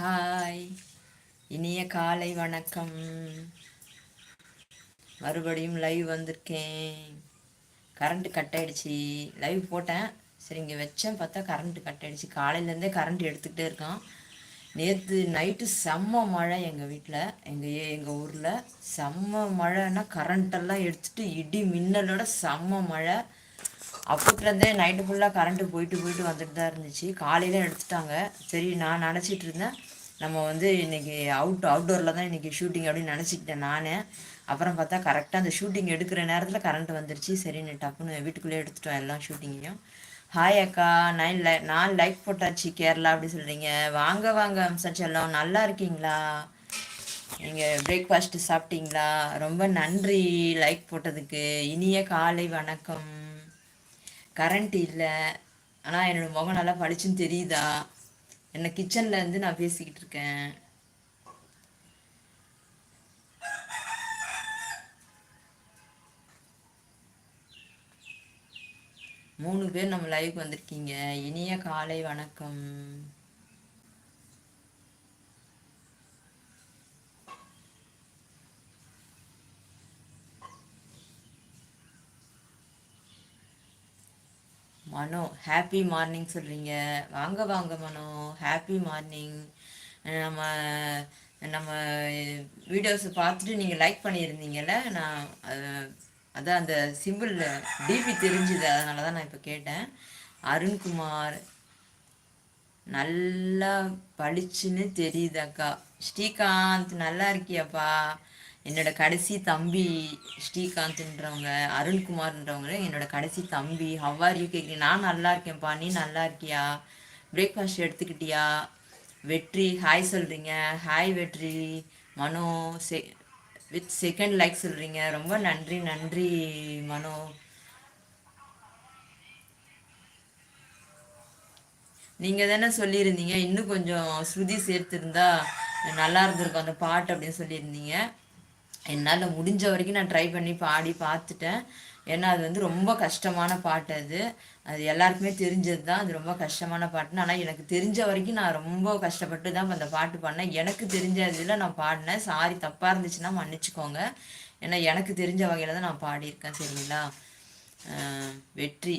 Hi. இனிய காலை வணக்கம். மறுபடியும் லைவ் வந்திருக்கேன். கரண்ட்டு கட் ஆகிடுச்சி லைவ் போட்டேன். சரி இங்கே வச்சேன் பார்த்தா கரண்ட்டு கட் ஆகிடுச்சி காலையிலேருந்தே கரண்ட் எடுத்துக்கிட்டே இருக்கான். நேற்று நைட்டு செம்ம மழை எங்கள் வீட்டில் எங்கள் எங்கள் ஊரில் செம்ம மழைன்னா கரண்ட்டெல்லாம் எடுத்துகிட்டு இடி மின்னலோட செம்ம மழை. அப்போத்துலேருந்தே நைட்டு ஃபுல்லாக கரண்ட்டு போயிட்டு போயிட்டு வந்துட்டு தான் இருந்துச்சு. காலையில் எடுத்துட்டாங்க. சரி நான் நினச்சிட்டு இருந்தேன். நம்ம வந்து இன்றைக்கி அவுட் அவுட்டோரில் தான் இன்றைக்கி ஷூட்டிங் அப்படின்னு நினச்சிக்கிட்டேன் நான். அப்புறம் பார்த்தா கரெக்டாக அந்த ஷூட்டிங் எடுக்கிற நேரத்தில் கரண்ட் வந்துருச்சு. சரின்னு டப்புன்னு வீட்டுக்குள்ளேயே எடுத்துட்டோம் எல்லாம் ஷூட்டிங்கையும் ஹாய் அக்கா நான் லை நான் லைக் போட்டாச்சு கேரளா அப்படி சொல்கிறீங்க வாங்க வாங்க எல்லாம் நல்லா இருக்கீங்களா? நீங்கள் பிரேக்ஃபாஸ்ட்டு சாப்பிட்டீங்களா? ரொம்ப நன்றி லைக் போட்டதுக்கு. இனிய காலை வணக்கம். கரண்ட் இல்லை. ஆனால் என்னோடய முகம் நல்லா பளிச்சுன்னு தெரியுதா? என்ன கிச்சன்ல இருந்து நான் பேசிக்கிட்டு இருக்கேன். மூணு பேர் நம்ம லைவ் வந்திருக்கீங்க. இனிய காலை வணக்கம். மனோ ஹாப்பி மார்னிங் சொல்கிறீங்க வாங்க வாங்க மனோ ஹாப்பி மார்னிங் நம்ம நம்ம வீடியோஸை பார்த்துட்டு நீங்கள் லைக் பண்ணியிருந்தீங்கல்ல நான் அதான் அந்த சிம்பிள் டிபி தெரிஞ்சுது அதனால தான் நான் இப்போ கேட்டேன். அருண்குமார் நல்லா பளிச்சுன்னு தெரியுதாக்கா ஸ்ரீகாந்த் நல்லா இருக்கியாப்பா? என்னோட கடைசி தம்பி ஸ்ரீகாந்த்ன்றவங்க அருண்குமார்ன்றவங்க என்னோட கடைசி தம்பி ஹவ்வார் யூ கேட்குறீங்க நான் நல்லா இருக்கேன்ப்பா. நீ நல்லா இருக்கியா? பிரேக்ஃபாஸ்ட் எடுத்துக்கிட்டியா? வெற்றி ஹாய் சொல்கிறீங்க ஹாய் வெற்றி. மனோ செ வித் செகண்ட் லைக் சொல்கிறீங்க ரொம்ப நன்றி நன்றி மனோ. நீங்கள் தானே சொல்லியிருந்தீங்க. இன்னும் கொஞ்சம் ஸ்ருதி சேர்த்துருந்தா நல்லா இருந்திருக்கும் அந்த பாட்டு அப்படின்னு சொல்லியிருந்தீங்க. என்னால் முடிஞ்ச வரைக்கும் நான் ட்ரை பண்ணி பாடி பார்த்துட்டேன். ஏன்னா அது வந்து ரொம்ப கஷ்டமான பாட்டு அது. அது எல்லாருக்குமே தெரிஞ்சது தான். அது ரொம்ப கஷ்டமான பாட்டுன்னு. ஆனால் எனக்கு தெரிஞ்ச வரைக்கும் நான் ரொம்ப கஷ்டப்பட்டு தான் அந்த பாட்டு பண்ணேன் எனக்கு தெரிஞ்ச இதில் நான் பாடினேன். சாரி தப்பாக இருந்துச்சுன்னா மன்னிச்சுக்கோங்க. ஏன்னா எனக்கு தெரிஞ்ச வகையில் தான் நான் பாடியிருக்கேன் சரிங்களா? வெற்றி.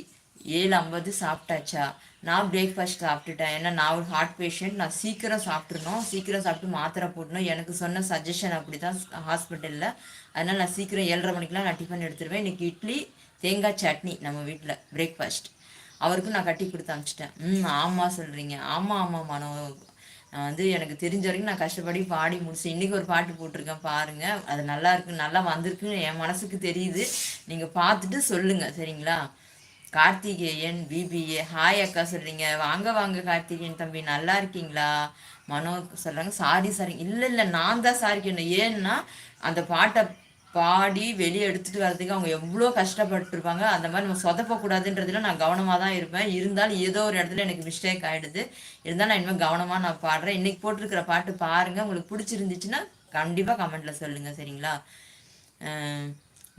ஏழு ஐம்பது சாப்பிட்டாச்சா? நான் பிரேக்ஃபாஸ்ட் சாப்பிட்டுட்டேன். ஏன்னா நான் ஒரு ஹார்ட் பேஷண்ட் நான் சீக்கிரம் சாப்பிட்ருணும் சீக்கிரம் சாப்பிட்டு மாத்திரை போடணும். எனக்கு சொன்ன சஜஷன் அப்படி தான் ஹாஸ்பிட்டலில் அதனால் நான் சீக்கிரம் ஏழரை மணிக்கெலாம் நான் டிஃபன் எடுத்துருவேன். இன்றைக்கி இட்லி தேங்காய் சட்னி நம்ம வீட்டில் பிரேக்ஃபாஸ்ட் அவருக்கும் நான் கட்டி கொடுத்து அனுப்பிச்சிட்டேன். ம் ஆமாம் சொல்கிறீங்க ஆமாம் ஆமாம் மனோ. நான் வந்து எனக்கு தெரிஞ்ச வரைக்கும் நான் கஷ்டப்படி பாடி முடிச்சு இன்றைக்கி ஒரு பாட்டு போட்டிருக்கேன் பாருங்கள் அது நல்லா இருக்கு நல்லா வந்திருக்குன்னு என் மனசுக்கு தெரியுது. நீங்கள் பார்த்துட்டு சொல்லுங்கள் சரிங்களா? கார்த்திகேயன் பிபிஏ ஹாய் அக்கா சொல்கிறீங்க வாங்க வாங்க கார்த்திகேயன் தம்பி. நல்லா இருக்கீங்களா? மனோ சொல்கிறாங்க சாரி சாரி இல்லை இல்லை நான் தான் சாரி கேட்டேன். ஏன்னா அந்த பாட்டை பாடி வெளியே எடுத்துகிட்டு வரதுக்கு அவங்க எவ்வளோ கஷ்டப்பட்டுருப்பாங்க. அந்த மாதிரி நம்ம சொதப்பக்கூடாதுன்றதுல நான் கவனமாக தான் இருப்பேன். இருந்தாலும் ஏதோ ஒரு இடத்துல எனக்கு மிஸ்டேக் ஆகிடுது இருந்தாலும் நான் இனிமேல் கவனமாக நான் பாடுறேன். இன்றைக்கி போட்டிருக்கிற பாட்டு பாருங்கள் உங்களுக்கு பிடிச்சிருந்துச்சுன்னா கண்டிப்பாக கமெண்ட்டில் சொல்லுங்கள் சரிங்களா?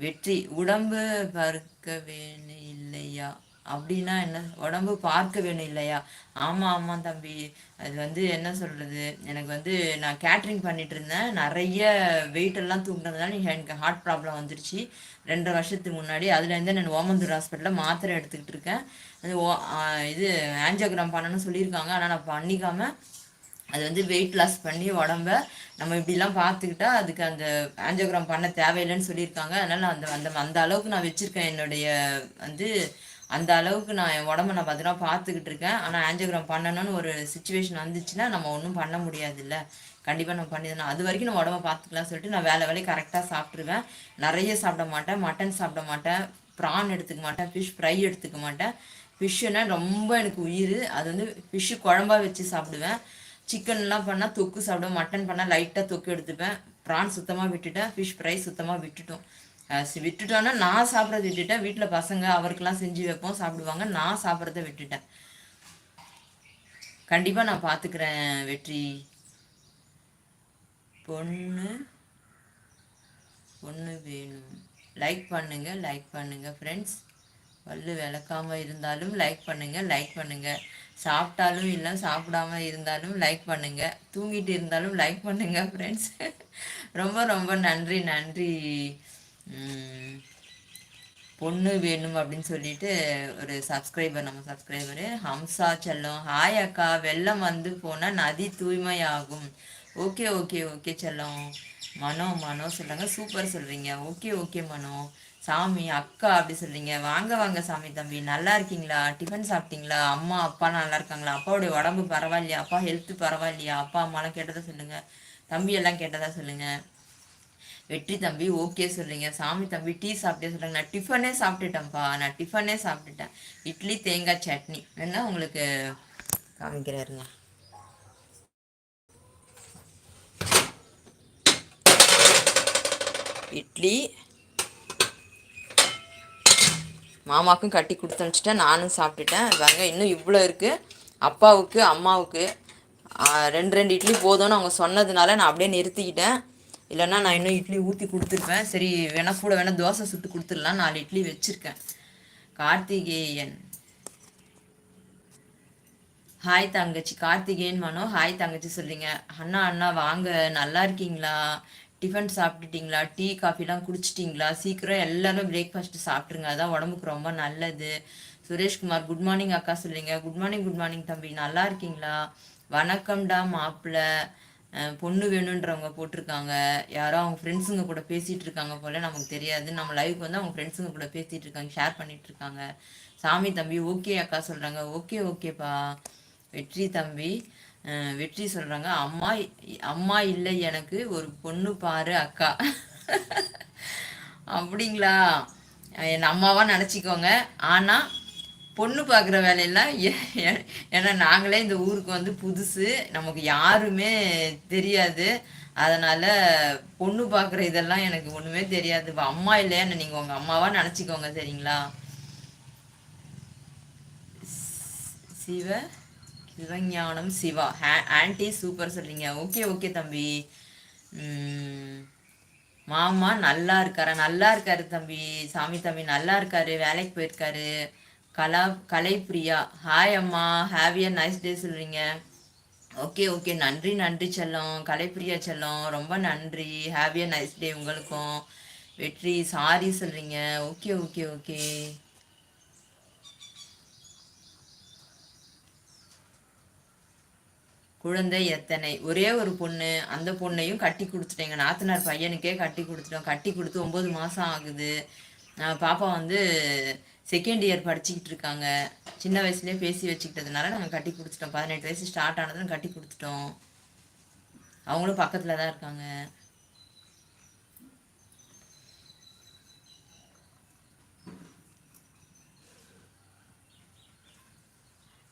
வெற்றி. உடம்பு பார்க்க வேணும் இல்லையா அப்படின்னா என்ன? உடம்பு பார்க்க வேணும் இல்லையா ஆமாம் ஆமாம் தம்பி. அது வந்து என்ன சொல்கிறது எனக்கு வந்து நான் கேட்ரிங் பண்ணிட்டு இருந்தேன் நிறைய வெயிட் எல்லாம் நீங்கள் எனக்கு ஹார்ட் ப்ராப்ளம் வந்துருச்சு. ரெண்டரை வருஷத்துக்கு முன்னாடி அதுலேருந்து நான் ஓமந்தூர் ஹாஸ்பிட்டலில் மாத்திரை எடுத்துக்கிட்டு இருக்கேன் அது ஓ இது ஆன்ஜியோகிராம் பண்ணணும்னு சொல்லியிருக்காங்க. ஆனால் நான் பண்ணிக்காமல் அது வந்து வெயிட் லாஸ் பண்ணி உடம்ப நம்ம இப்படிலாம் பார்த்துக்கிட்டா அதுக்கு அந்த ஆன்ஜியோகிராம் பண்ண தேவையில்லைன்னு சொல்லியிருக்காங்க. அதனால் அந்த அந்த அந்த அளவுக்கு நான் வச்சுருக்கேன் என்னுடைய வந்து அந்த அளவுக்கு நான் என் உடம்ப நான் பத்திரமா பார்த்துக்கிட்டு இருக்கேன். ஆனால் ஆஞ்சியோகிராம் பண்ணணும்னு ஒரு சுச்சுவேஷன் வந்துச்சுன்னா நம்ம ஒன்றும் பண்ண முடியாதுல்ல. கண்டிப்பாக நம்ம பண்ணிடணும் அது வரைக்கும் நம்ம உடம்ப பார்த்துக்கலாம் சொல்லிட்டு நான் வேலை வேலையை கரெக்டாக சாப்பிட்ருவேன் நிறைய சாப்பிட மாட்டேன். மட்டன் சாப்பிட மாட்டேன். ப்ரான் எடுத்துக்க மாட்டேன். ஃபிஷ் ஃப்ரை எடுத்துக்க மாட்டேன். ஃபிஷ்ஷுன்னா ரொம்ப எனக்கு உயிர். அது வந்து ஃபிஷ்ஷு குழம்பா வச்சு சாப்பிடுவேன். சிக்கன்லாம் பண்ணால் தொக்கு சாப்பிடுவேன் மட்டன் பண்ணால் லைட்டாக தொக்கு எடுத்துப்பேன். ப்ரான் சுத்தமாக விட்டுட்டேன் ஃபிஷ் ஃப்ரை சுத்தமாக விட்டுட்டோம். விட்டுட்டோன்னா நான் சாப்பிட்றத விட்டுட்டேன். வீட்டில் பசங்க அவருக்கெல்லாம் செஞ்சு வைப்போம் சாப்பிடுவாங்க. நான் சாப்பிட்றத விட்டுட்டேன். கண்டிப்பாக நான் பார்த்துக்கிறேன் வெற்றி. பொண்ணு பொண்ணு வேணும். லைக் பண்ணுங்கள் லைக் பண்ணுங்கள் ஃப்ரெண்ட்ஸ் பல்லு விளக்காம இருந்தாலும் லைக் பண்ணுங்க லைக் பண்ணுங்க. சாப்பிட்டாலும் இல்லை சாப்பிடாம இருந்தாலும் லைக் பண்ணுங்க. தூங்கிட்டு இருந்தாலும் லைக் பண்ணுங்க ஃப்ரெண்ட்ஸ் ரொம்ப ரொம்ப நன்றி நன்றி. பொண்ணு வேணும் அப்படின்னு சொல்லிட்டு ஒரு சப்ஸ்கிரைபர் நம்ம சப்ஸ்கிரைபரு ஹம்சா செல்லம். ஹாய் அக்கா வெள்ளம் வந்து போனால் நதி தூய்மையாகும். ஓகே ஓகே ஓகே செல்லம். மனோ மனோ சொல்கிறாங்க சூப்பர் சொல்கிறீங்க ஓகே ஓகே மனோ. சாமி அக்கா அப்படி சொல்றீங்க. வாங்க வாங்க சாமி தம்பி. நல்லா இருக்கீங்களா? டிஃபன் சாப்பிட்டீங்களா? அம்மா அப்பா நல்லா இருக்காங்களா? அப்பாவுடைய உடம்பு பரவாயில்லையா? அப்பா ஹெல்த் பரவாயில்லையா? அப்பா அம்மாலாம் கேட்டதா சொல்லுங்க. தம்பி எல்லாம் கேட்டதா சொல்லுங்க. வெற்றி தம்பி ஓகே சொல்றீங்க. சாமி தம்பி டீ சாப்பிட்டே சொல்லுங்க நான் டிஃபனே சாப்பிட்டுட்டேன்ப்பா. நான் டிஃபனே சாப்பிட்டுட்டேன். இட்லி தேங்காய் சட்னி. என்ன உங்களுக்கு காமிக்கிறாருங்க? இட்லி மாமாவுக்கும் கட்டி கொடுத்து அனுப்பிச்சிட்டேன். நானும் சாப்பிட்டுட்டேன். பாருங்க இன்னும் இவ்வளோ இருக்குது அப்பாவுக்கு அம்மாவுக்கு ரெண்டு ரெண்டு இட்லி போதும்னு அவங்க சொன்னதுனால நான் அப்படியே நிறுத்திக்கிட்டேன். இல்லைன்னா நான் இன்னும் இட்லி ஊற்றி கொடுத்துருப்பேன். சரி வேணா கூட வேணா தோசை சுட்டு கொடுத்துடலாம். நாலு இட்லி வச்சுருக்கேன். கார்த்திகேயன். ஹாய் தங்கச்சி. கார்த்திகேயன் மனோ. ஹாய் தங்கச்சி சொல்றீங்க. அண்ணா அண்ணா வாங்க. நல்லா இருக்கீங்களா? டிஃபன் சாப்பிட்டுட்டிங்களா? டீ காஃபிலாம் குடிச்சிட்டிங்களா? சீக்கிரம் எல்லாரும் பிரேக்ஃபாஸ்ட் சாப்பிட்ருங்க அதான் உடம்புக்கு ரொம்ப நல்லது. சுரேஷ்குமார் குட் மார்னிங் அக்கா சொல்லுங்க. குட் மார்னிங் குட் மார்னிங் தம்பி. நல்லா இருக்கீங்களா? வணக்கம்டா மாப்பிள்ள பொண்ணு வேணுன்றவங்க போட்டிருக்காங்க. யாரோ அவங்க ஃப்ரெண்ட்ஸுங்க கூட பேசிகிட்டு இருக்காங்க போல் நமக்கு தெரியாது. நம்ம லைஃப் வந்து அவங்க ஃப்ரெண்ட்ஸுங்க கூட பேசிகிட்டு இருக்காங்க ஷேர் பண்ணிகிட்டு இருக்காங்க சாமி தம்பி ஓகே அக்கா சொல்கிறாங்க ஓகே ஓகேப்பா வெற்றி தம்பி. வெற்றி சொல்கிறாங்க அம்மா அம்மா இல்லை எனக்கு ஒரு பொண்ணு பாரு அக்கா. அப்படிங்களா? என் அம்மாவா நினச்சிக்கோங்க. ஆனால் பொண்ணு பார்க்குற வேலையெல்லாம் ஏன்னா நாங்களே இந்த ஊருக்கு வந்து புதுசு. நமக்கு யாருமே தெரியாது. அதனால் பொண்ணு பார்க்குற இதெல்லாம் எனக்கு ஒன்றுமே தெரியாது. இப்போ அம்மா இல்லையான்னு நீங்கள் உங்கள் அம்மாவாக நினச்சிக்கோங்க சரிங்களா? சிவ சிவஞானம் சிவா. ஆன்டி சூப்பர் சொல்றீங்க. ஓகே ஓகே தம்பி. மாமா நல்லா இருக்காரா? நல்லா இருக்காரு தம்பி. சாமி தம்பி நல்லா இருக்காரு. வேலைக்கு போயிருக்காரு. கலா கலை பிரியா ஹாய் அம்மா. ஹாவ் எ நைஸ் டே சொல்றீங்க. Okay okay. நன்றி நன்றி செல்லம். கலைப்பிரியா செல்லம் ரொம்ப நன்றி. ஹாவ் எ நைஸ் டே உங்களுக்கும். வெற்றி சாரி சொல்கிறீங்க ஓகே ஓகே ஓகே. குழந்தை எத்தனை? ஒரே ஒரு பொண்ணு அந்த பொண்ணையும் கட்டி கொடுத்துட்டேங்க நாத்தனார் பையனுக்கே கட்டி கொடுத்துட்டோம். கட்டி கொடுத்து ஒம்பது மாதம் ஆகுது. பாப்பா வந்து செகண்ட் இயர் படிச்சுக்கிட்டு இருக்காங்க. சின்ன வயசுலேயே பேசி வச்சுக்கிட்டதுனால நாங்கள் கட்டி கொடுத்துட்டோம். பதினெட்டு வயசு ஸ்டார்ட் ஆனதுன்னு கட்டி கொடுத்துட்டோம். அவங்களும் பக்கத்தில் தான் இருக்காங்க.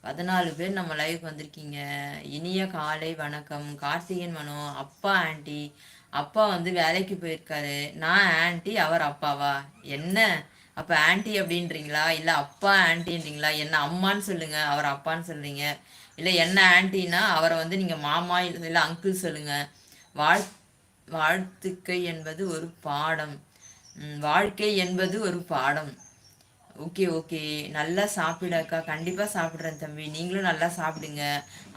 பதினாலு பேர் நம்ம லைவ் வந்திருக்கீங்க. இனிய காலை வணக்கம். கார்த்திகன் மனோ அப்பா ஆண்டி. அப்பா வந்து வேலைக்கு போயிருக்காரு. நான் ஆண்டி அவர் அப்பாவா? என்ன? அப்போ ஆண்டி அப்படின்றீங்களா? இல்லை அப்பா ஆண்டின்றீங்களா? என்ன அம்மான்னு சொல்லுங்க அவர் அப்பான்னு சொல்றீங்க. இல்லை என்ன ஆன்டினா அவரை வந்து நீங்கள் மாமா இல்லை அங்கிள் சொல்லுங்க. வாழ் வாழ்த்துக்கை என்பது ஒரு பாடம். வாழ்க்கை என்பது ஒரு பாடம். Okay okay. நல்லா சாப்பிடக்கா. கண்டிப்பாக சாப்பிட்றேன் தம்பி. நீங்களும் நல்லா சாப்பிடுங்க.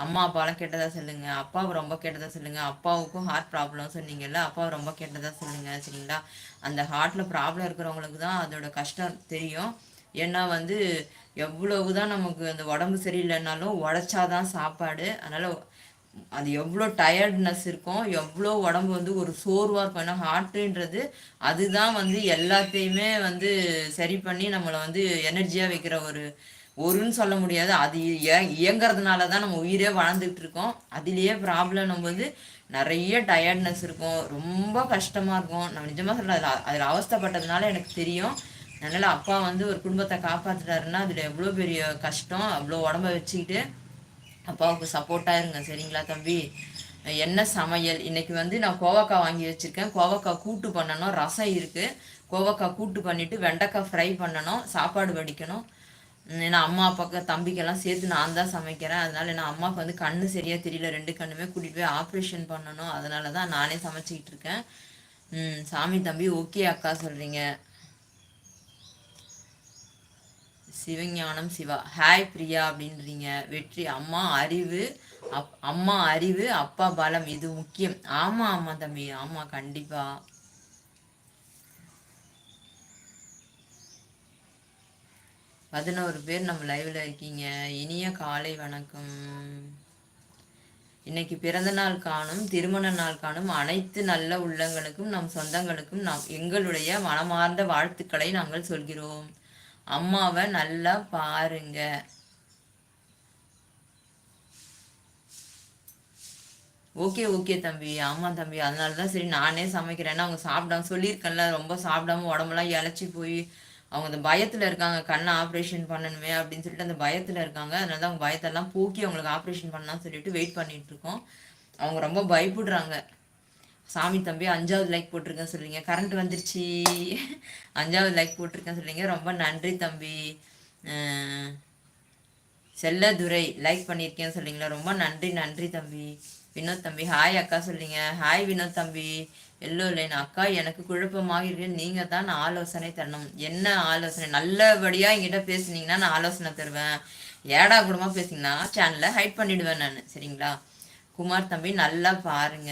அம்மா அப்பாலாம் கெட்டதாக சொல்லுங்க. அப்பாவை ரொம்ப கெட்டதாக சொல்லுங்க. அப்பாவுக்கும் ஹார்ட் ப்ராப்ளம் சொன்னீங்கல்ல அப்பாவை ரொம்ப கெட்டதாக சொல்லுங்க சரிங்களா? அந்த ஹார்ட்டில் ப்ராப்ளம் இருக்கிறவங்களுக்கு தான் அதோட கஷ்டம் தெரியும். ஏன்னா வந்து எவ்வளவு தான் நமக்கு அந்த உடம்பு சரியில்லைனாலும் உழைச்சாதான் சாப்பாடு. அதனால் அது எவ்வளோ டயர்ட்னஸ் இருக்கும் எவ்வளோ உடம்பு வந்து ஒரு சோர்வாக இருக்கும் ஏன்னா ஹார்ட்டுன்றது அதுதான் வந்து எல்லாத்தையுமே வந்து சரி பண்ணி நம்மளை வந்து எனர்ஜியாக வைக்கிற ஒரு ஒருன்னு சொல்ல முடியாது. அது இயங்கிறதுனால தான் நம்ம உயிரே வளர்ந்துக்கிட்டு இருக்கோம். அதுலேயே ப்ராப்ளம் நம்ம வந்து நிறைய டயர்ட்னஸ் இருக்கும். ரொம்ப கஷ்டமாக இருக்கும். நான் நிஜமாக சொல்ல அதில் அதில் அவஸ்தப்பட்டதுனால எனக்கு தெரியும். அதனால் அப்பா வந்து ஒரு குடும்பத்தை காப்பாற்றுட்டாருன்னா அதில் எவ்வளோ பெரிய கஷ்டம் அவ்வளோ உடம்ப வச்சுக்கிட்டு அப்பாவுக்கு சப்போர்ட்டாக இருங்க. சரிங்களா தம்பி? என்ன சமையல்? இன்னைக்கு வந்து நான் கோவக்காய் வாங்கி வச்சுருக்கேன். கோவக்காய் கூட்டு பண்ணணும். ரசம் இருக்குது கோவக்காய் கூட்டு பண்ணிவிட்டு வெண்டைக்காய் ஃப்ரை பண்ணணும். சாப்பாடு வடிக்கணும். ஏன்னா அம்மா அப்பாக்கு தம்பிக்கெல்லாம் சேர்த்து நான் தான் சமைக்கிறேன். அதனால நான் அம்மாவுக்கு வந்து கண்ணு சரியாக தெரியல. ரெண்டு கண்ணுமே கூட்டிகிட்டு போய் ஆப்ரேஷன் பண்ணணும். அதனால தான் நானே சமைச்சிக்கிட்டு இருக்கேன். சாமி தம்பி ஓகே அக்கா சொல்கிறீங்க சிவஞானம் சிவா. ஹாய் பிரியா அப்படின்றீங்க. வெற்றி அம்மா அறிவு அப் அம்மா அறிவு அப்பா பலம் இது முக்கியம். ஆமா ஆமா தம்பி. ஆமா கண்டிப்பா. பதினோரு பேர் நம்ம லைவ்ல இருக்கீங்க. இனிய காலை வணக்கம். இன்னைக்கு பிறந்த நாள் காணும் திருமண நாள் காணும் அனைத்து நல்ல உள்ளங்களுக்கும் நம் சொந்தங்களுக்கும் நாம் எங்களுடைய மனமார்ந்த வாழ்த்துக்களை நாங்கள் சொல்கிறோம். அம்மாவை நல்லா பாருங்க. ஓகே ஓகே தம்பி. ஆமாம் தம்பி. அதனால தான் சரி நானே சமைக்கிறேன்னா அவங்க சாப்பிடாம சொல்லியிருக்கேன்ல. ரொம்ப சாப்பிடாம உடம்புலாம் இழைச்சி போய் அவங்க அந்த பயத்தில் இருக்காங்க. கண்ணை ஆப்ரேஷன் பண்ணணுமே அப்படின்னு சொல்லிட்டு அந்த பயத்தில் இருக்காங்க. அதனால தான் அவங்க பயத்தெல்லாம் போக்கி அவங்களுக்கு ஆப்ரேஷன் பண்ணலாம்னு சொல்லிட்டு வெயிட் பண்ணிகிட்ருக்கோம் அவங்க ரொம்ப பயப்படுறாங்க. சாமி தம்பி அஞ்சாவது லைக் போட்டிருக்கேன் சொல்லுங்க கரண்ட் வந்துருச்சு. அஞ்சாவது லைக் போட்டிருக்கேன் சொல்லுங்க ரொம்ப நன்றி தம்பி. செல்லதுரை லைக் பண்ணியிருக்கேன் சொல்லிங்களா ரொம்ப நன்றி நன்றி தம்பி. வினோத் தம்பி ஹாய் அக்கா சொல்றீங்க. ஹாய் வினோத் தம்பி. எல்லோ லைன் அக்கா எனக்கு குழப்பமாக இருக்கு. நீங்க தான் ஆலோசனை தரணும். என்ன ஆலோசனை? நல்லபடியா என்கிட்ட பேசுனீங்கன்னா நான் ஆலோசனை தருவேன். ஏடா கூடமா பேசிங்கன்னா சேனலை ஹைட் பண்ணிடுவேன் நான். சரிங்களா? குமார் தம்பி நல்லா பாருங்க.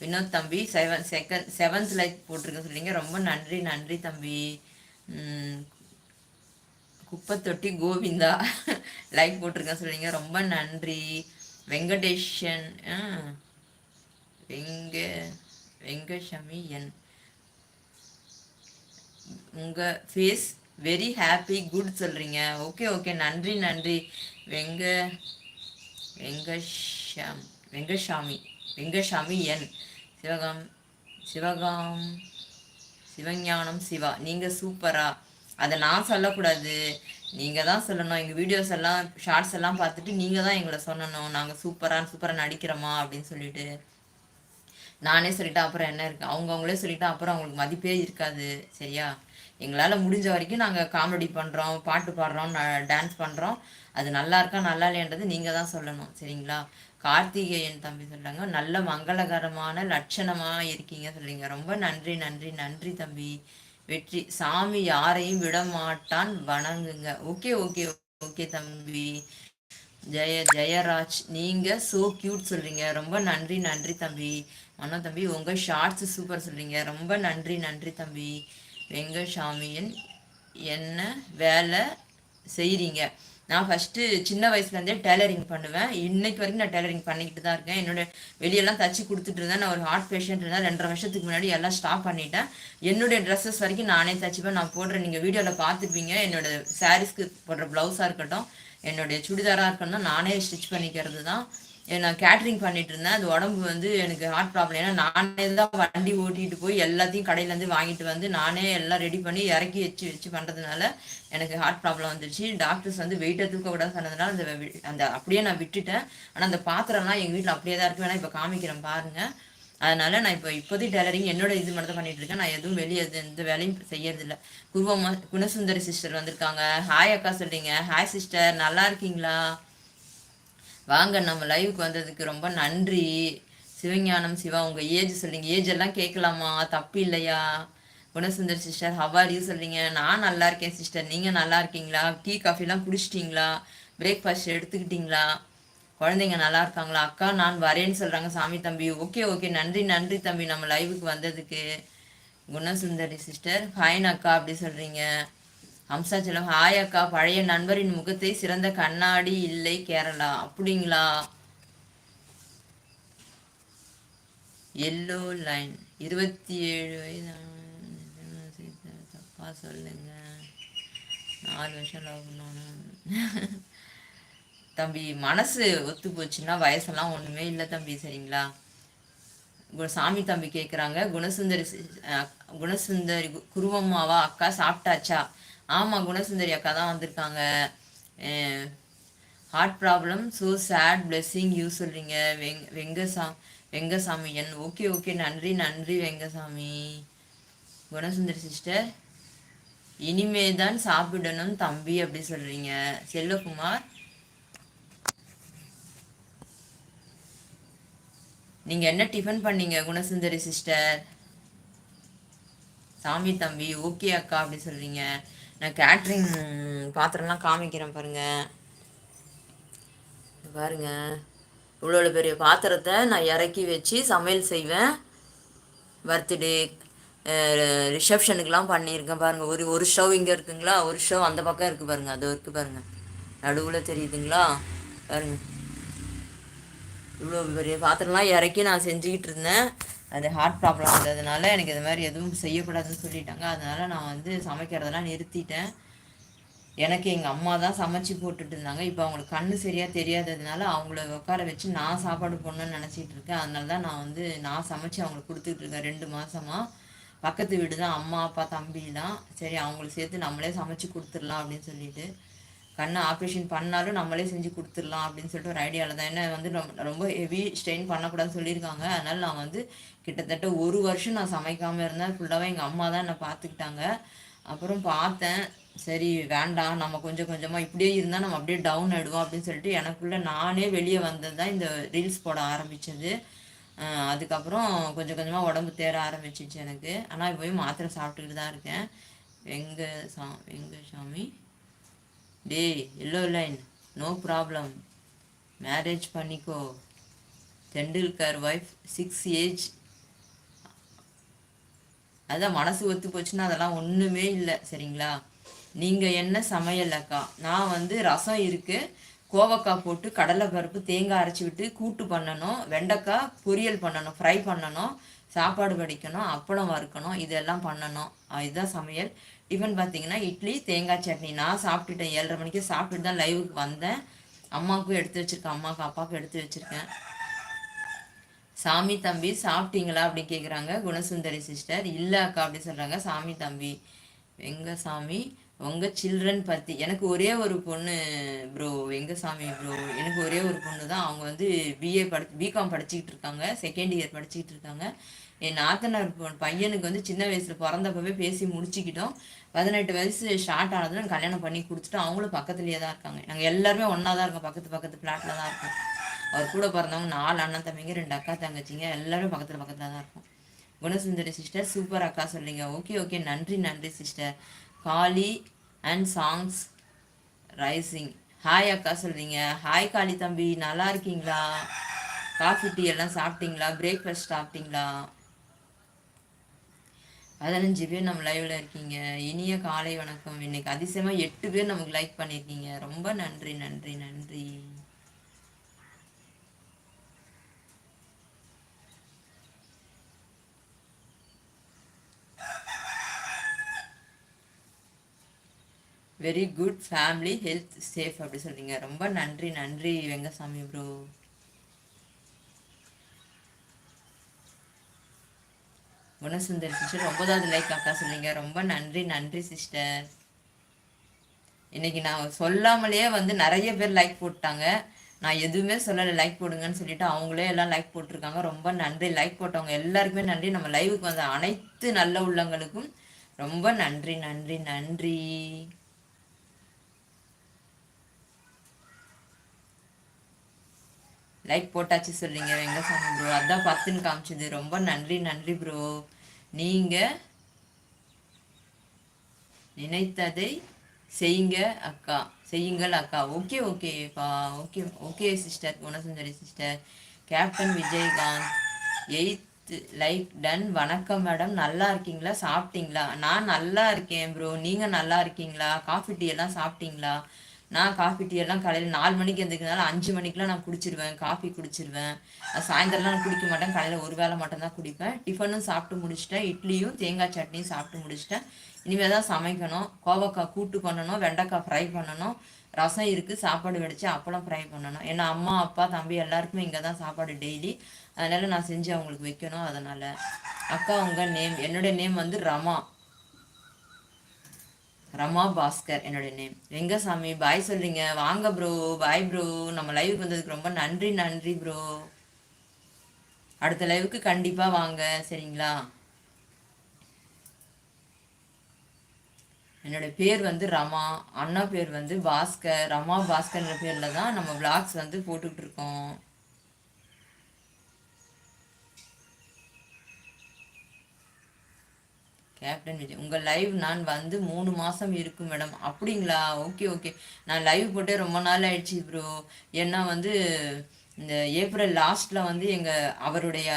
வினோத் தம்பி செவன் செகண்ட் செவன்த் லைக் போட்டிருக்க சொல்லிங்க ரொம்ப நன்றி நன்றி தம்பி. குப்பத்தொட்டி கோவிந்தா லைக் போட்டிருக்கேன் சொல்லிங்க ரொம்ப நன்றி. வெங்கடேஷன் வெங்க வெங்கஷமி என் உங்கள் ஃபேஸ் வெரி ஹாப்பி குட் சொல்கிறீங்க ஓகே ஓகே நன்றி நன்றி. வெங்க வெங்கஷாம் வெங்கஷாமி வெங்கஷாமி என் சிவகாம் சிவகாம் சிவஞானம் சிவா. நீங்கள் சூப்பரா. அதை நான் சொல்லக்கூடாது. நீங்கள் தான் சொல்லணும். எங்கள் வீடியோஸ் எல்லாம் ஷார்ட்ஸ் எல்லாம் பார்த்துட்டு நீங்கள் தான் எங்களை சொல்லணும். நாங்கள் சூப்பராக சூப்பராக நடிக்கிறோமா அப்படின்னு சொல்லிட்டு. நானே சொல்லிட்டா அப்புறம் என்ன இருக்குது அவங்கவுங்களே சொல்லிட்டா அப்புறம் அவங்களுக்கு மதிப்பே இருக்காது. சரியா? எங்களால் முடிஞ்ச வரைக்கும் நாங்கள் காமெடி பண்ணுறோம் பாட்டு பாடுறோம் டான்ஸ் பண்ணுறோம் அது நல்லா இருக்கா நல்லா இல்லைன்றது நீங்கள் தான் சொல்லணும். சரிங்களா? கார்த்திகேயன் தம்பி சொல்கிறாங்க நல்ல மங்களகரமான லட்சணமாக இருக்கீங்க சொல்றீங்க. ரொம்ப நன்றி நன்றி நன்றி தம்பி. வெற்றி. சாமி யாரையும் விடமாட்டான் வணங்குங்க. ஓகே ஓகே ஓகே தம்பி. ஜெய ஜெயராஜ் நீங்கள் சோ கியூட் சொல்கிறீங்க ரொம்ப நன்றி நன்றி தம்பி. மனோ தம்பி உங்கள் ஷார்ட்ஸ் சூப்பர் சொல்கிறீங்க ரொம்ப நன்றி நன்றி தம்பி. வெங்கசாமியன் என்ன வேலை செய்கிறீங்க நான் ஃபஸ்ட்டு சின்ன வயசுலேருந்தே டெய்லரிங் பண்ணுவேன். இன்னைக்கு வரைக்கும் நான் டெய்லரிங் பண்ணிக்கிட்டு தான் இருக்கேன். என்னோட வெளியெல்லாம் தச்சு கொடுத்துட்டு இருந்தேன். நான் ஒரு ஹார்ட் பேஷண்ட் இருந்தேன். ரெண்டரை வருஷத்துக்கு முன்னாடி எல்லாம் ஸ்டாப் பண்ணிட்டேன். என்னுடைய ட்ரெஸ்ஸஸ் வரைக்கும் நானே தச்சுப்பேன். நான் போடுறேன் நீங்கள் வீடியோவில் பார்த்துருப்பீங்க. என்னோட சாரீஸ்க்கு போடுற ப்ளவுஸாக இருக்கட்டும் என்னுடைய சுடிதாராக இருக்கட்டும் நானே ஸ்டிச் பண்ணிக்கிறது தான். நான் கேட்ரிங் பண்ணிட்டு இருந்தேன் அது உடம்பு வந்து எனக்கு ஹார்ட் ப்ராப்ளம் ஏன்னா நானே தான் வண்டி ஓட்டிட்டு போய் எல்லாத்தையும் கடையிலேருந்து வாங்கிட்டு வந்து நானே எல்லாம் ரெடி பண்ணி இறக்கி வச்சு வச்சு பண்ணுறதுனால எனக்கு ஹார்ட் ப்ராப்ளம் வந்துருச்சு. டாக்டர்ஸ் வந்து வெயிட்டை தூக்க கூட சொன்னதுனால அந்த அந்த அப்படியே நான் விட்டுட்டேன். ஆனால் அந்த பாத்திரம்லாம் எங்கள் வீட்டில் அப்படியே தான் இருக்கு. வேணா இப்போ காமிக்கிறேன் பாருங்கள் அதனால நான் இப்போ இப்போதைக்கு டெய்லரிங் என்னோட இது மட்டும் தான் பண்ணிட்டு இருக்கேன் நான் எதுவும் வெளியே எந்த வேலையும் செய்யறதில்ல. குருவம் குணசுந்தரி சிஸ்டர் வந்திருக்காங்க. ஹாய் அக்கா சொல்றீங்க. ஹாய் சிஸ்டர் நல்லா இருக்கீங்களா? வாங்க நம்ம லைவுக்கு வந்ததுக்கு ரொம்ப நன்றி. சிவஞானம் சிவா உங்கள் ஏஜ் சொல்றீங்க. ஏஜ் எல்லாம் கேட்கலாமா? தப்பு இல்லையா? குணசுந்தர் சிஸ்டர் ஹவார் யூ சொல்றீங்க? நான் நல்லா இருக்கேன் சிஸ்டர் நீங்கள் நல்லா இருக்கீங்களா? டீ காஃபிலாம் குடிச்சிட்டிங்களா? பிரேக்ஃபாஸ்ட் எடுத்துக்கிட்டீங்களா? குழந்தைங்க நல்லா இருக்காங்களா? அக்கா நான் வரேன்னு சொல்கிறாங்க சாமி தம்பி. ஓகே ஓகே நன்றி நன்றி தம்பி. நம்ம லைவுக்கு வந்ததுக்கு. குணசுந்தரி சிஸ்டர் ஃபைன் அக்கா அப்படி சொல்கிறீங்க ஹம்சாச்சலம் ஹாய் அக்கா பழைய நண்பரின் முகத்தை சிறந்த கண்ணாடி இல்லை கேரளா. அப்படிங்களா? எல்லோ லைன் இருபத்தி ஏழு வயது தப்பா சொல்லுங்க. நாலு வருஷம் லவ் பண்ணணும் தம்பி மனசு ஒத்து போச்சுன்னா வயசெல்லாம் ஒன்றுமே இல்லை தம்பி சரிங்களா? சாமி தம்பி கேட்குறாங்க குணசுந்தரி குணசுந்தரி குருவம்மாவா அக்கா சாப்பிட்டாச்சா? ஆமாம் குணசுந்தரி அக்கா தான் வந்திருக்காங்க. Heart problem so sad blessing you சொல்கிறீங்க வெங் வெங்கசா வெங்கசாமி என் ஓகே ஓகே நன்றி நன்றி வெங்கசாமி. குணசுந்தரி சிஸ்டர் இனிமே தான் சாப்பிடணும் தம்பி அப்படி சொல்கிறீங்க செல்வகுமார் நீங்கள் என்ன டிஃபன் பண்ணீங்க குணசுந்தரி சிஸ்டர் சாமி தம்பி ஓகே அக்கா அப்படி சொல்கிறீங்க நான் கேட்ரிங் பாத்திரம்லாம் காமிக்கிறேன் பாருங்க. பாருங்க. இவ்வளோ பெரிய பாத்திரத்தை நான் இறக்கி வச்சு சமையல் செய்வேன். பர்த்டே ரிசப்ஷனுக்கெலாம் பண்ணியிருக்கேன் பாருங்கள் ஒரு ஒரு ஷோ இங்கே இருக்குங்களா? ஒரு ஷோ அந்த பக்கம் இருக்குது பாருங்கள் அது இருக்குது பாருங்கள் நடுவில் தெரியுதுங்களா? பாருங்கள் இவ்வளோ பெரிய பாத்திரம்லாம் இறக்கி நான் செஞ்சுக்கிட்டு இருந்தேன். அது ஹார்ட் ப்ராப்ளம் வந்ததுனால எனக்கு இது மாதிரி எதுவும் செய்யக்கூடாதுன்னு சொல்லிட்டாங்க. அதனால் நான் வந்து சமைக்கிறதெல்லாம் நிறுத்திட்டேன். எனக்கு எங்கள் அம்மா தான் சமைச்சு போட்டுட்டு இருந்தாங்க. இப்போ அவங்களுக்கு கண்ணு சரியாக தெரியாததுனால அவங்கள உட்கார வச்சு நான் சாப்பாடு போடணும்னு நினச்சிட்டு இருக்கேன். அதனால தான் நான் வந்து நான் சமைச்சு அவங்களுக்கு கொடுத்துட்டு இருக்கேன். ரெண்டு மாதமாக பக்கத்து வீடு தான். அம்மா அப்பா தம்பி தான். சரி அவங்களுக்கு சேர்த்து நம்மளே சமைச்சு கொடுத்துடலாம் அப்படின்னு சொல்லிட்டு கண்ணை ஆப்ரேஷன் பண்ணாலும் நம்மளே செஞ்சு கொடுத்துடலாம் அப்படின்னு சொல்லிட்டு ஒரு ஐடியாவில் தான். என்ன வந்து ரொம்ப ஹெவி ஸ்ட்ரெயின் பண்ணக்கூடாதுன்னு சொல்லியிருக்காங்க. அதனால் நான் வந்து கிட்டத்தட்ட ஒரு வருஷம் நான் சமைக்காமல் இருந்தேன். ஃபுல்லாகவே எங்கள் அம்மா தான் என்னை பார்த்துக்கிட்டாங்க. அப்புறம் பார்த்தேன் சரி வேண்டாம். நம்ம கொஞ்சம் கொஞ்சமாக இப்படியே இருந்தால் நம்ம அப்படியே டவுன் ஆகிடுவோம் அப்படின்னு சொல்லிட்டு எனக்குள்ளே நானே வெளியே வந்தது தான் இந்த ரீல்ஸ் போட ஆரம்பித்தது அதுக்கப்புறம் கொஞ்சம் கொஞ்சமாக உடம்பு தேர ஆரம்பிச்சிச்சு எனக்கு. ஆனால் இப்போயும் மாத்திரை சாப்பிட்டுக்கிட்டு தான் இருக்கேன். வெங்க சா வெங்க சாமி? டே yellow line no problem marriage பண்ணிக்கோ. தெண்டுல்கர் ஒய்ஃப் சிக்ஸ் ஏஜ் அதான் மனசு ஒத்து போச்சுன்னா அதெல்லாம் ஒன்றுமே இல்லை சரிங்களா? நீங்கள் என்ன சமையல் அக்கா நான் வந்து ரசம் இருக்குது கோவக்காய் போட்டு கடலை பருப்பு தேங்காய் அரைச்சி விட்டு கூட்டு பண்ணணும். வெண்டைக்காய் பொரியல் பண்ணணும் ஃப்ரை பண்ணணும். சாப்பாடு வடிக்கணும் அப்பளம் வறுக்கணும் இதெல்லாம் பண்ணணும். இதுதான் சமையல். டிஃபன் பார்த்தீங்கன்னா இட்லி தேங்காய் சட்னி. நான் சாப்பிட்டுட்டேன். ஏழரை மணிக்கு சாப்பிட்டுட்டு தான் லைவுக்கு வந்தேன். அம்மாவுக்கும் எடுத்து வச்சுருக்கேன். அம்மாவுக்கு அப்பாவுக்கும் எடுத்து வச்சுருக்கேன். சாமி தம்பி சாப்பிட்டீங்களா அப்படின்னு கேட்குறாங்க குணசுந்தரி சிஸ்டர் இல்லை அக்கா அப்படி சொல்கிறாங்க சாமி தம்பி. எங்கள் சாமி? உங்கள் சில்ட்ரன் பற்றி எனக்கு ஒரே ஒரு பொண்ணு ப்ரோ எங்கள் சாமி ப்ரோ எனக்கு ஒரே ஒரு பொண்ணு தான் அவங்க வந்து பிஏ படி பிகாம் படிச்சுக்கிட்டு இருக்காங்க. செகண்ட் இயர் படிச்சுக்கிட்டு இருக்காங்க. என் நாத்தனார் பையனுக்கு வந்து சின்ன வயசில் பிறந்தப்பவே பேசி முடிச்சுக்கிட்டோம். பதினெட்டு வயசு ஷார்ட் ஆனதுன்னு கல்யாணம் பண்ணி கொடுத்துட்டு அவங்களும் பக்கத்துலேயே தான் இருக்காங்க. நாங்கள் எல்லாருமே ஒன்றா தான் இருக்கோம். பக்கத்து பக்கத்து ஃப்ளாட்டில் தான் இருக்கோம். அவர் கூட பிறந்தவங்க நாலு அண்ணன் தம்பிங்க ரெண்டு அக்கா தங்கச்சிங்க எல்லாருமே பக்கத்தில் பக்கத்தில் தான் இருக்கும். குணசுந்தரி சிஸ்டர் சூப்பர் அக்கா சொல்லிங்க. Okay okay. நன்றி நன்றி sister Kali and songs rising hi அக்கா சொல்கிறீங்க ஹாய் காளி தம்பி. நல்லா இருக்கீங்களா? காஃபி டீ எல்லாம் சாப்பிட்டீங்களா? பிரேக்ஃபாஸ்ட் சாப்பிட்டீங்களா? பதினஞ்சு பேர் நம்ம லைவ்ல இருக்கீங்க. இனிய காலை வணக்கம். இன்னைக்கு அதிசயமாக எட்டு பேர் நமக்கு லைக் பண்ணியிருக்கீங்க. ரொம்ப நன்றி நன்றி நன்றி. Very good family health safe அப்படி சொல்றீங்க. ரொம்ப நன்றி நன்றி வெங்கசாமி ப்ரோ குணசுந்தர் சிஸ்டர் ஒன்பதாவது லைக் அக்கா சொன்னீங்க. ரொம்ப நன்றி நன்றி சிஸ்டர் இன்னைக்கு நான் சொல்லாமலேயே வந்து நிறைய பேர் லைக் போட்டாங்க. நான் எதுவுமே சொல்லலை லைக் போடுங்கன்னு சொல்லிட்டு அவங்களே எல்லாம் லைக் போட்டிருக்காங்க. ரொம்ப நன்றி லைக் போட்டவங்க எல்லாருக்குமே நன்றி. நம்ம லைவுக்கு வந்த அனைத்து நல்ல உள்ளங்களுக்கும் ரொம்ப நன்றி நன்றி நன்றி. லைக் போட்டாச்சு சொல்கிறீங்க வெங்கசாமி ப்ரோ அதான் பத்துன்னு காமிச்சது. ரொம்ப நன்றி நன்றி ப்ரோ நீங்கள் நினைத்ததை செய்யுங்க அக்கா. செய்யுங்கள் அக்கா. ஓகே ஓகேப்பா okay okay sister Gunasundari sister captain Vijayakanth. Eighth like done வணக்கம் மேடம் நல்லா இருக்கீங்களா? சாப்பிட்டீங்களா? நான் நல்லா இருக்கேன் ப்ரோ நீங்கள் நல்லா இருக்கீங்களா? காஃபி டீ எல்லாம் சாப்பிட்டீங்களா? நான் காஃபி டீ எல்லாம் காலையில் நாலு மணிக்கு எந்திரிக்கிறதுனால அஞ்சு மணிக்கெலாம் நான் குடிச்சிருவேன். காஃபி குடிச்சிருவேன். சாயந்தரம்லாம் நான் குடிக்க மாட்டேன். காலையில் ஒரு வேளை மட்டும்தான் குடிப்பேன். டிஃபனும் சாப்பிட்டு முடிச்சிட்டேன். இட்லியும் தேங்காய் சட்னியும் சாப்பிட்டு முடிச்சிட்டேன். இனிமேல் தான் சமைக்கணும். கோவக்காய் கூட்டு பண்ணணும். வெண்டைக்காய் ஃப்ரை பண்ணணும். ரசம் இருக்குது சாப்பாடு வெடிச்சு அப்பளம் ஃப்ரை பண்ணணும். ஏன்னா அம்மா அப்பா தம்பி எல்லாருக்குமே இங்கே தான் சாப்பாடு டெய்லி அதனால் நான் செஞ்சு அவங்களுக்கு வைக்கணும். அதனால் அக்கா உங்கள் நேம் என்னுடைய நேம் வந்து ரமா. ரமா பாஸ்கர் என்னோட நேம் ரெங்கசாமி பாய் சொல்றீங்க. வாங்க ப்ரோ பாய் ப்ரோ நம்ம லைவுக்கு வந்ததுக்கு ரொம்ப நன்றி நன்றி ப்ரோ அடுத்த லைவுக்கு கண்டிப்பாக வாங்க. சரிங்களா? என்னோட பேர் வந்து ரமா. அண்ணா பேர் வந்து பாஸ்கர். ரமா பாஸ்கர்ன்ற பேரில் தான் நம்ம விளாக்ஸ் வந்து போட்டுக்கிட்டு இருக்கோம். கேப்டன் விஜய் உங்கள் லைவ் நான் வந்து மூணு மாதம் இருக்கும் மேடம் அப்படிங்களா? ஓகே ஓகே நான் லைவ் போட்டே ரொம்ப நாள் ஆயிடுச்சு ப்ரோ ஏன்னா வந்து இந்த ஏப்ரல் லாஸ்ட்டில் வந்து எங்கள் அவருடைய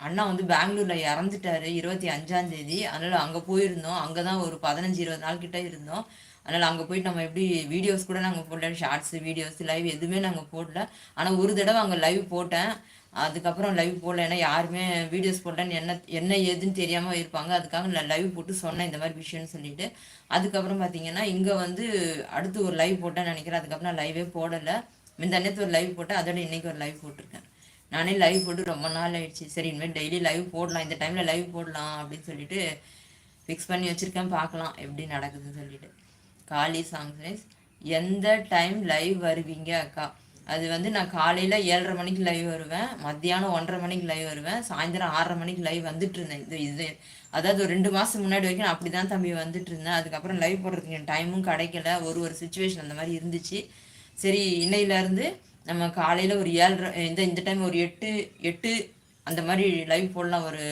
அண்ணா வந்து பெங்களூரில் இறந்துட்டாரு இருபத்தி அஞ்சாந்தேதி அதனால் அங்கே போயிருந்தோம். அங்கே தான் ஒரு பதினஞ்சு இருபது நாள் கிட்டே இருந்தோம். அதனால் அங்கே போயிட்டு நம்ம எப்படி வீடியோஸ் கூட நாங்கள் போடல ஷார்ட்ஸு வீடியோஸ் லைவ் எதுவுமே நாங்கள் போடல. ஆனால் ஒரு தடவை அங்கே லைவ் போட்டேன். அதுக்கப்புறம் லைவ் போடல ஏன்னா யாருமே வீடியோஸ் போட்டேன்னு என்ன என்ன ஏதுன்னு தெரியாமல் இருப்பாங்க. அதுக்காக நான் லைவ் போட்டு சொன்னேன் இந்த மாதிரி விஷயம்னு சொல்லிட்டு. அதுக்கப்புறம் பார்த்தீங்கன்னா இங்கே வந்து அடுத்து ஒரு லைவ் போட்டேன்னு நினைக்கிறேன். அதுக்கப்புறம் நான் லைவே போடலை. இந்த நேரத்து ஒரு லைவ் போட்டேன். அதோட இன்றைக்கி ஒரு லைவ் போட்டிருக்கேன். நானே லைவ் போட்டு ரொம்ப நாள் ஆயிடுச்சு. சரி இனிமேல் டெய்லி லைவ் போடலாம். இந்த டைமில் லைவ் போடலாம் அப்படின்னு சொல்லிட்டு ஃபிக்ஸ் பண்ணி வச்சுருக்கேன். பார்க்கலாம் எப்படி நடக்குதுன்னு சொல்லிட்டு. காளி சாங்ஸ் எந்த டைம் லைவ் வருவீங்க அக்கா? அது வந்து நான் காலையில் ஏழரை மணிக்கு லைவ் வருவேன். மத்தியானம் ஒன்றரை மணிக்கு லைவ் வருவேன். சாயந்தரம் ஆறரை மணிக்கு லைவ் வந்துட்டு இருந்தேன். இது இது அதாவது ஒரு ரெண்டு மாதம் முன்னாடி வரைக்கும் நான் அப்படி தான் தம்பி வந்துட்டு இருந்தேன். அதுக்கப்புறம் லைவ் போடுறதுக்கு டைமும் கிடைக்கல. ஒரு ஒரு சுச்சுவேஷன் அந்த மாதிரி இருந்துச்சு. சரி இன்னையிலேருந்து நம்ம காலையில் ஒரு ஏழரை இந்த இந்த டைம் ஒரு எட்டு எட்டு அந்த மாதிரி லைவ் போடலாம். ஒரு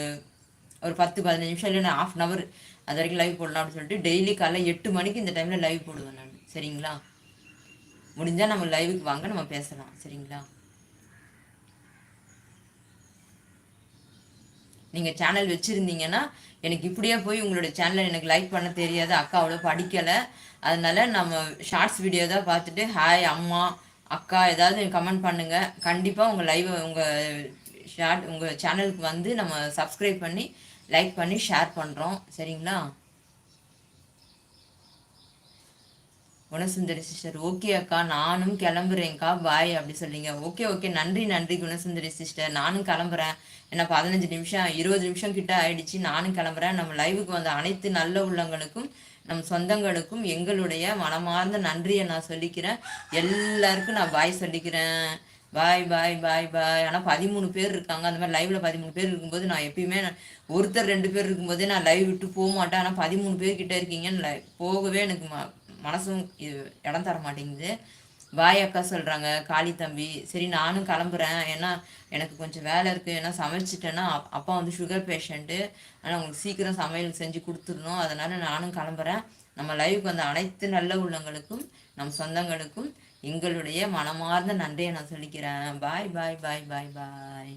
ஒரு பத்து பதினஞ்சு நிமிஷம் இல்லைன்னா ஆஃப் அன் அவர் அது வரைக்கும் லைவ் போடலாம் அப்படின்னு சொல்லிட்டு டெய்லி காலை எட்டு மணிக்கு இந்த டைமில் லைவ் போடுவேன் நான். சரிங்களா? முடிஞ்சால் நம்ம லைவுக்கு வாங்க நம்ம பேசலாம். சரிங்களா? நீங்கள் சேனல் வச்சுருந்தீங்கன்னா எனக்கு இப்படியே போய் உங்களோட சேனலை எனக்கு லைக் பண்ண தெரியாது. அக்கா அவ்வளோ படிக்கலை. அதனால நம்ம ஷார்ட்ஸ் வீடியோ தான் பார்த்துட்டு ஹாய் அம்மா அக்கா ஏதாவது கமெண்ட் பண்ணுங்கள் கண்டிப்பாக உங்கள் லைவ் உங்கள் ஷார்ட் உங்கள் சேனலுக்கு வந்து நம்ம சப்ஸ்கிரைப் பண்ணி லைக் பண்ணி ஷேர் பண்ணுறோம் சரிங்களா? குணசுந்தரி சிஸ்டர். ஓகே அக்கா நானும் கிளம்புறேன்க்கா. பாய் அப்படி சொல்லிங்க. Okay okay. நன்றி நன்றி குணசுந்தரி சிஸ்டர். நானும் கிளம்புறேன். ஏன்னா பதினஞ்சு நிமிஷம் இருபது நிமிஷம் கிட்ட ஆயிடுச்சு. நானும் கிளம்புறேன். நம்ம லைவுக்கு வந்த அனைத்து நல்ல உள்ளங்களுக்கும் நம் சொந்தங்களுக்கும் எங்களுடைய மனமார்ந்த நன்றியை நான் சொல்லிக்கிறேன். எல்லாருக்கும் நான் பாய் சொல்லிக்கிறேன். பாய் பாய் பாய் பாய் ஆனால் பதிமூணு பேர் இருக்காங்க. அந்த மாதிரி லைவ்ல பதிமூணு பேர் இருக்கும்போது நான் எப்பயுமே ஒருத்தர் ரெண்டு பேர் இருக்கும்போதே நான் லைவ் விட்டு போக மாட்டேன். ஆனால் பதிமூணு பேர் கிட்ட இருக்கீங்கன்னு போகவே எனக்கு மனசும் இது இடம் தர மாட்டேங்குது. பாய் அக்கா சொல்கிறாங்க காளி தம்பி சரி நானும் கிளம்புறேன். ஏன்னா எனக்கு கொஞ்சம் வேலை இருக்குது ஏன்னா சமைச்சிட்டேன்னா அப்பா வந்து சுகர் பேஷண்ட்டு ஆனால் உங்களுக்கு சீக்கிரம் சமையல் செஞ்சு கொடுத்துடணும். அதனால் நானும் கிளம்புறேன். நம்ம லைவுக்கு வந்த அனைத்து நல்ல உள்ளங்களுக்கும் நம் சொந்தங்களுக்கும் எங்களுடைய மனமார்ந்த நன்றியை நான் சொல்லிக்கிறேன். பாய் பாய் பாய் பாய் பாய்